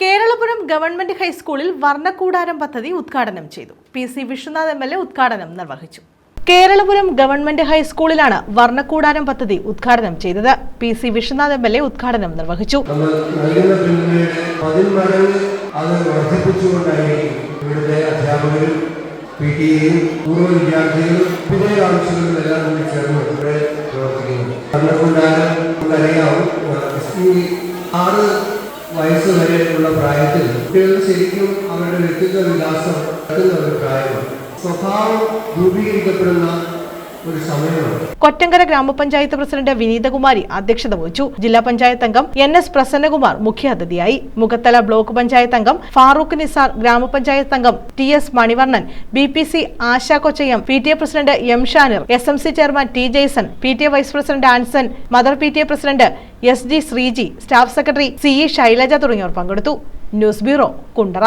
Keralapuram government ഹൈസ്കൂളിൽ വർണക്കൂടാരം പദ്ധതി ഉദ്ഘാടനം ചെയ്തു. P C Vishwanath M L A ഉദ്ഘാടനം നിർവഹിച്ചു. കേരളപുരം ഗവൺമെന്റ് ഹൈസ്കൂളിലാണ് വർണക്കൂടാരം പദ്ധതി ഉദ്ഘാടനം ചെയ്തത്. P C Vishwanath M L A ഉദ്ഘാടനം നിർവഹിച്ചു. അധ്യാപകരും പൂർവ വിദ്യാർത്ഥികളും ആറ് വയസ്സ് വരെയുള്ള പ്രായത്തിൽ കുട്ടികൾ ശരിക്കും അവരുടെ വ്യക്തിത്വ വികാസം ഒരു പ്രായമാണ്. സ്വഭാവം രൂപീകരിക്കപ്പെടുന്ന കൊറ്റങ്കര ഗ്രാമപഞ്ചായത്ത് പ്രസിഡന്റ് വിനീതകുമാരി അധ്യക്ഷത വഹിച്ചു. ജില്ലാ പഞ്ചായത്ത് അംഗം എൻ എസ് പ്രസന്നകുമാർ മുഖ്യാതിഥിയായി. മുഖത്തല ബ്ലോക്ക് പഞ്ചായത്ത് അംഗം ഫാറൂഖ് നിസാർ ഗ്രാമപഞ്ചായത്ത് അംഗം T S Manivarnan B P C Asha Kochayam P T A president M Shanir S M C chairman T Jaison P T A vice president Anson mother P T A president S G Sreeji staff secretary C E Shailaja തുടങ്ങിയവർ പങ്കെടുത്തു. News bureau Kundara.